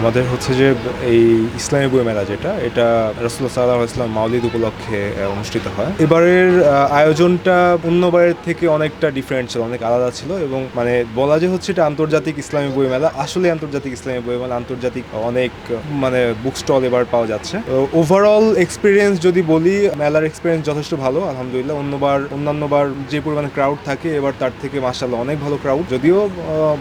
আমাদের হচ্ছে যে এই ইসলামী বই মেলা যেটা, এটা রসুল্লাহ সাল্লাহ ইসলাম মাউলিদ উপলক্ষে অনুষ্ঠিত হয়। এবারের আয়োজনটা অন্যবারের থেকে অনেকটা ডিফারেন্ট ছিল, অনেক আলাদা ছিল এবং মানে বলা যে হচ্ছে এটা আন্তর্জাতিক ইসলামী বই মেলা আসলে আন্তর্জাতিক ইসলামী বই মেলা আন্তর্জাতিক অনেক মানে বুক স্টল এবার পাওয়া যাচ্ছে। ওভারঅল এক্সপিরিয়েন্স যদি বলি, মেলার এক্সপিরিয়েন্স যথেষ্ট ভালো, আলহামদুলিল্লাহ। অন্যবার, অন্যান্যবার যে পরিমাণে ক্রাউড থাকে, এবার তার থেকে মাসাল্লাহ অনেক ভালো ক্রাউড যদিও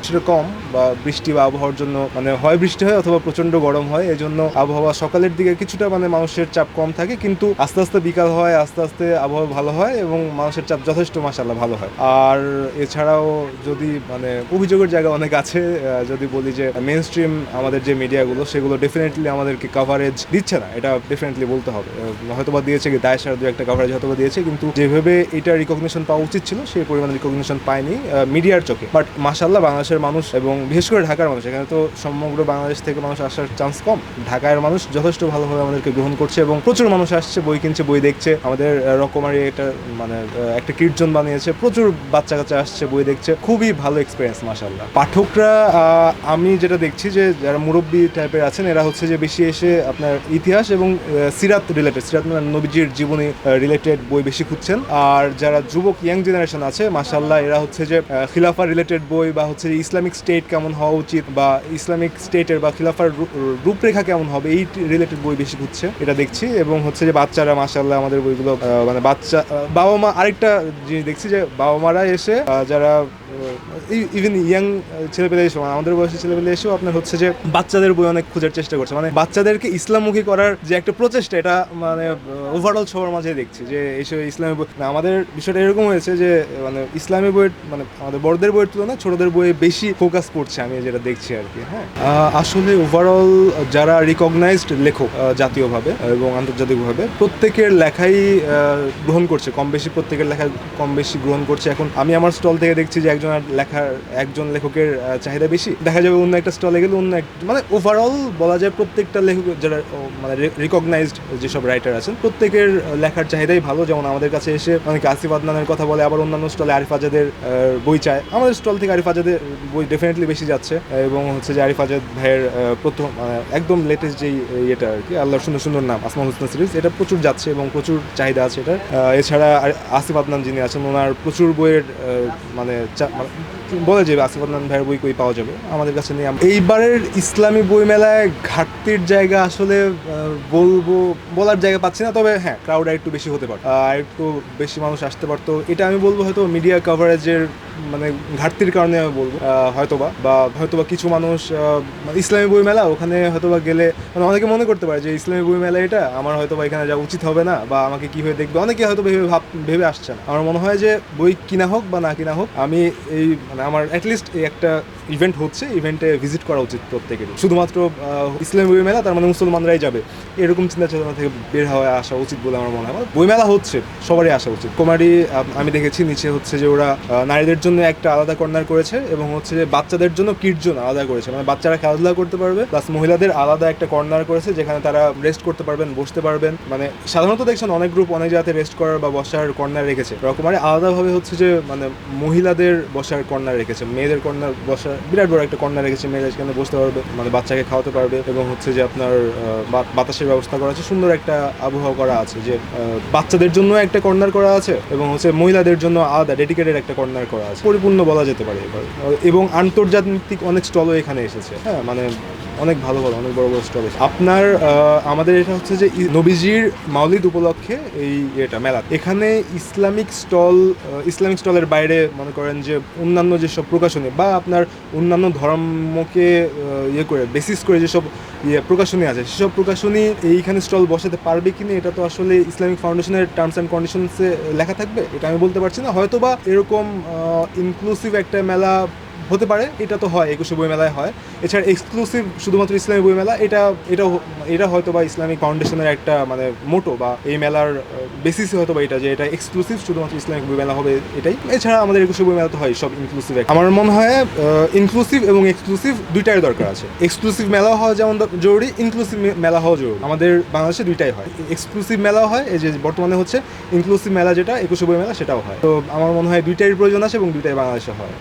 সেটা কম বা বৃষ্টি বা আবহাওয়ার জন্য মানে হয় বৃষ্টি হয় অথবা প্রচণ্ড গরম হয় এই জন্য আবহাওয়া সকালের দিকে কিছুটা মানে মানুষের চাপ কম থাকে, কিন্তু আস্তে আস্তে বিকাল হয়, আস্তে আস্তে আবহাওয়া ভালো হয় এবং মানুষের চাপ যথেষ্ট মাসাল্লাহ ভালো হয়। আর এছাড়াও যদি মানে অভিযোগের জায়গা অনেক আছে যদি বলি যে মেন স্ট্রিম আমাদের যে মিডিয়াগুলো সেগুলো ডেফিনেটলি আমাদেরকে কাভারেজ দিচ্ছে না, এটা ডেফিনেটলি বলতে হবে। হয়তোবা দিয়েছে কি, দায় সার দু একটা কাভারেজ হয়তোবা দিয়েছে, কিন্তু যেভাবে এটা রিকগনিশন পাওয়া উচিত ছিল, সেই পরিমাণে রিকগনিশন পায়নি মিডিয়ার চোখে। বাট মাসাল্লাহ বাংলাদেশের মানুষ এবং বিশেষ করে ঢাকার মানুষ, এখানে তো সমগ্র বাংলাদেশ থেকে মানুষ আসার চান্স কম। ঢাকার মানুষ যথেষ্ট ভালোভাবে আমাদেরকে গ্রহণ করছে এবং প্রচুর মানুষ আসছে, বই কিনছে, বই দেখছে। আমাদের রকমারি এটা মানে একটা কীর্তন বানিয়েছে। প্রচুর বাচ্চা কাচ্চা আসছে, বই দেখছে। খুবই ভালো এক্সপিরিয়েন্স মাসাল্লাহ পাঠকরা আমি যেটা দেখছি যে, যারা মুরব্বী টাইপের আছেন, এরা হচ্ছে যে বেশি এসে আপনার ইতিহাস এবং সিরাত রিলেটেড সিরাত মানে নবীজির জীবনী রিলেটেড বই বেশি খুঁজছেন। আর যারা যুবক ইয়াং জেনারেশন আছে মাসাল্লাহ এরা হচ্ছে যে খিলাফা রিলেটেড বই বা হচ্ছে ইসলামিক স্টেট কেমন হওয়া উচিত বা ইসলামিক স্টেটের বা খিলাফার রূপরেখা কেমন হবে? এই রিলেটেড বই বেশি খুঁজছে এটা দেখছি এবং হচ্ছে যে বাচ্চারা মাসাল্লাহ আমাদের বইগুলো মানে বাচ্চা বাবা মা আরেকটা জিনিস দেখছি যে বাবা মারা এসে যারা ইভেন ইয়াং ছেলেপেলে এসেও আমাদের বয়সী ছেলেপেলে এসেও আপনার হচ্ছে যে বাচ্চাদের বই অনেক খোঁজার চেষ্টা করছে। মানে বাচ্চাদেরকে ইসলামমুখী করার যে একটা প্রচেষ্টা, এটা মানে ওভারঅল সবার মাঝে দেখছি যে এইসব ইসলামী বই আমাদের বিষয়টা এরকম হয়েছে যে মানে ইসলামী বইয়ের মানে আমাদের বড়দের বইয়ের তুলনায় ছোটদের বইয়ে বেশি ফোকাস পড়ছে আমি যেটা দেখছি আর কি হ্যাঁ। আসলে ওভারঅল যারা রিকগনাইজড লেখক জাতীয়ভাবে এবং আন্তর্জাতিকভাবে, প্রত্যেকের লেখাই গ্রহণ করছে। কম বেশি প্রত্যেকের লেখা কম বেশি গ্রহণ করছে। এখন আমি আমার স্টল থেকে দেখছি যে একজনের লেখার একজন লেখকের চাহিদা বেশি। দেখা যাবে অন্য একটা স্টলে গেলে অন্য এক মানে ওভারঅল বলা যায় প্রত্যেকটা লেখক যারা মানে রিকগনাইজড যেসব রাইটার আছেন, প্রত্যেকের লেখার চাহিদাই ভালো। যেমন আমাদের কাছে এসে অনেকে আসিফ আদনানের কথা বলে, আবার অন্যান্য স্টলে আরিফ আজাদের বই চায়। আমাদের স্টল থেকে আরিফ আজাদের বই ডেফিনেটলি বেশি যাচ্ছে। এবং হচ্ছে যে আরিফ আজাদ ভাইয়ের প্রথম মানে একদম লেটেস্ট যেই ইয়েটা আর কি, আল্লাহর সুন্দর সুন্দর নাম আসমা হুসনা সিরিজ এটা প্রচুর যাচ্ছে এবং প্রচুর চাহিদা আছে এটা এছাড়া আসিফ আদনান যিনি আছেন, ওনার প্রচুর বইয়ের মানে মানে বলে যে আসিফ আদনান ভাইয়ের বই কই পাওয়া যাবে? আমাদের কাছে নিয়ে এইবারের ইসলামী বই মেলায় ঘাটতির জায়গা আসলে বলব, বলার জায়গা পাচ্ছি না, তবে হ্যাঁ ক্রাউড আর একটু বেশি হতে পারত। আর একটু বেশি মানুষ আসতে পারতো। এটা আমি বলব হয়তো মিডিয়া কভারেজের মানে ঘাটতির কারণে আমি বলব। হয়তোবা, বা হয়তোবা কিছু মানুষ মানে ইসলামী বই মেলা ওখানে হয়তোবা গেলে মানে অনেকে মনে করতে পারে যে ইসলামী বই মেলা এটা, আমার হয়তোবা এখানে যাওয়া উচিত হবে না, বা আমাকে কি হয়ে দেখবে? অনেকে হয়তো ভেবে ভাব, ভেবে আসছে না। আমার মনে হয় যে বই কিনা হোক বা না কিনা হোক, আমি এই মানে আমার অ্যাটলিস্ট এই একটা ইভেন্ট হচ্ছে, ইভেন্টে ভিজিট করা উচিত প্রত্যেকেরই। শুধুমাত্র ইসলামী বই মেলা, তার মানে মুসলমানরাই যাবে। এরকম চিন্তা চেতনা থেকে বের হওয়া আসা উচিত বলে আমার মনে হয়। আমার বই মেলা হচ্ছে, সবারই আসা উচিত। কুমারী, আমি দেখেছি নিচে হচ্ছে যে ওরা নারীদের জন্য একটা আলাদা কর্নার করেছে এবং হচ্ছে যে বাচ্চাদের জন্য কিটজন আলাদা করেছে। মানে বাচ্চারা খেলাধুলা করতে পারবে প্লাস মহিলাদের আলাদা একটা কর্নার করেছে যেখানে তারা রেস্ট করতে পারবেন, বসতে পারবেন। মানে সাধারণত দেখছেন অনেক গ্রুপ অনেক জায়গাতে রেস্ট করার বা বসার কর্নার রেখেছে। রকমারি আলাদাভাবে হচ্ছে যে মানে মহিলাদের বসার কর্নার রেখেছে, মেয়েদের কর্নার বসার বিরাট বড় একটা কর্নার রেখেছে মেয়েরা সেখানে বসতে পারবে মানে বাচ্চাকে খাওয়াতে পারবে এবং হচ্ছে যে আপনার বাতাসের ব্যবস্থা করা আছে, সুন্দর একটা আবহাওয়া করা আছে যে বাচ্চাদের জন্য একটা কর্নার করা আছে এবং হচ্ছে মহিলাদের জন্য আলাদা ডেডিকেটেড একটা কর্নার করা আছে। পরিপূর্ণ বলা যেতে পারে এবার। এবং আন্তর্জাতিক অনেক স্টলও এখানে এসেছে হ্যাঁ মানে অনেক ভালো ভালো, অনেক বড় বড় স্টল আপনার আমাদের এটা হচ্ছে যে নবীজির মাউলিদ উপলক্ষে এই এটা মেলা। এখানে ইসলামিক স্টল ইসলামিক স্টলের বাইরে মনে করেন যে অন্যান্য যেসব প্রকাশনী বা আপনার অন্যান্য ধর্মকে ইয়ে করে বেসিস করে যেসব ইয়ে প্রকাশনী আছে, সেসব প্রকাশনী এইখানে স্টল বসাতে পারবে কি না, এটা তো আসলে ইসলামিক ফাউন্ডেশনের টার্মস অ্যান্ড কন্ডিশনসে লেখা থাকবে, এটা আমি বলতে পারছি না। হয়তো বা এরকম ইনক্লুসিভ একটা মেলা হতে পারে, এটা তো হয়, একুশে বই মেলায় হয়। এছাড়া এক্সক্লুসিভ শুধুমাত্র ইসলামী বই মেলা এটা এটা এটা হয়তো বা ইসলামিক ফাউন্ডেশনের একটা মানে মোটো বা এই মেলার বেসিস হয়তো বা এটা যে এটা এক্সক্লুসিভ শুধুমাত্র ইসলামিক বই মেলা হবে এটাই। এছাড়া আমাদের একুশে বই মেলা তো হয়, সব ইনক্লুসিভ আমার মনে হয় ইনক্লুসিভ এবং এক্সক্লুসিভ দুইটাই দরকার আছে। এক্সক্লুসিভ মেলা হওয়া যেমন জরুরি ইনক্লুসিভ মেলা হওয়া জরুরি। আমাদের বাংলাদেশে দুইটাই হয়। এক্সক্লুসিভ মেলাও হয়, এই যে বর্তমানে হচ্ছে ইনক্লুসিভ মেলা যেটা, একুশে বই মেলা সেটাও হয়। তো আমার মনে হয় দুইটাই প্রয়োজন আছে এবং দুইটাই বাংলাদেশে হয়।